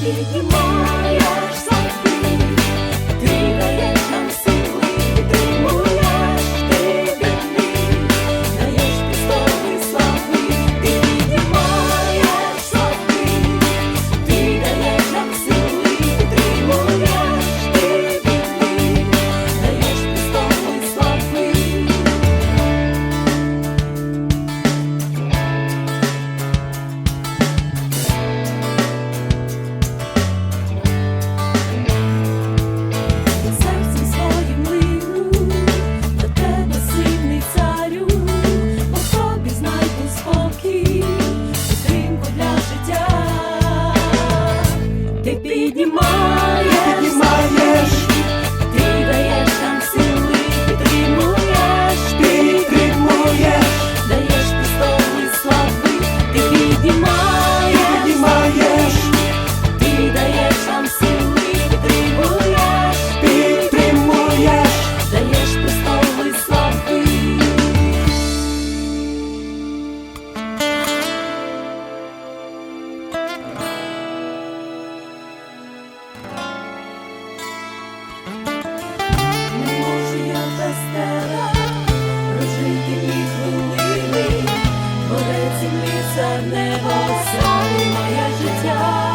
піднімаєш це небо, все моє життя.